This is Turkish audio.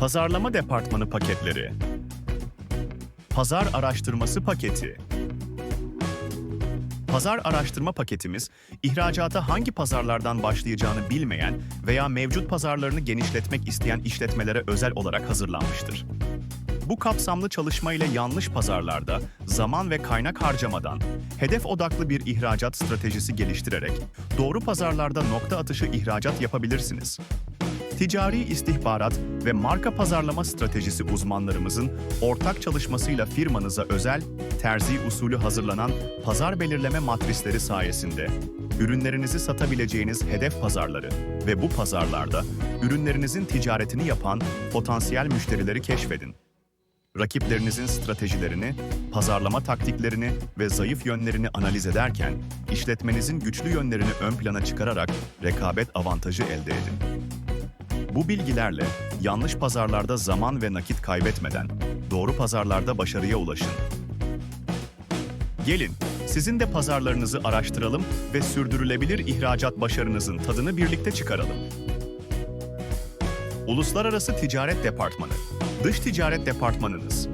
Pazarlama Departmanı paketleri. Pazar araştırması paketi. Pazar araştırma paketimiz, ihracata hangi pazarlardan başlayacağını bilmeyen veya mevcut pazarlarını genişletmek isteyen işletmelere özel olarak hazırlanmıştır. Bu kapsamlı çalışma ile yanlış pazarlarda zaman ve kaynak harcamadan hedef odaklı bir ihracat stratejisi geliştirerek doğru pazarlarda nokta atışı ihracat yapabilirsiniz. Ticari istihbarat ve marka pazarlama stratejisi uzmanlarımızın ortak çalışmasıyla firmanıza özel, terzi usulü hazırlanan pazar belirleme matrisleri sayesinde ürünlerinizi satabileceğiniz hedef pazarları ve bu pazarlarda ürünlerinizin ticaretini yapan potansiyel müşterileri keşfedin. Rakiplerinizin stratejilerini, pazarlama taktiklerini ve zayıf yönlerini analiz ederken, işletmenizin güçlü yönlerini ön plana çıkararak rekabet avantajı elde edin. Bu bilgilerle yanlış pazarlarda zaman ve nakit kaybetmeden doğru pazarlarda başarıya ulaşın. Gelin, sizin de pazarlarınızı araştıralım ve sürdürülebilir ihracat başarınızın tadını birlikte çıkaralım. Uluslararası Ticaret Departmanı, Dış Ticaret Departmanınız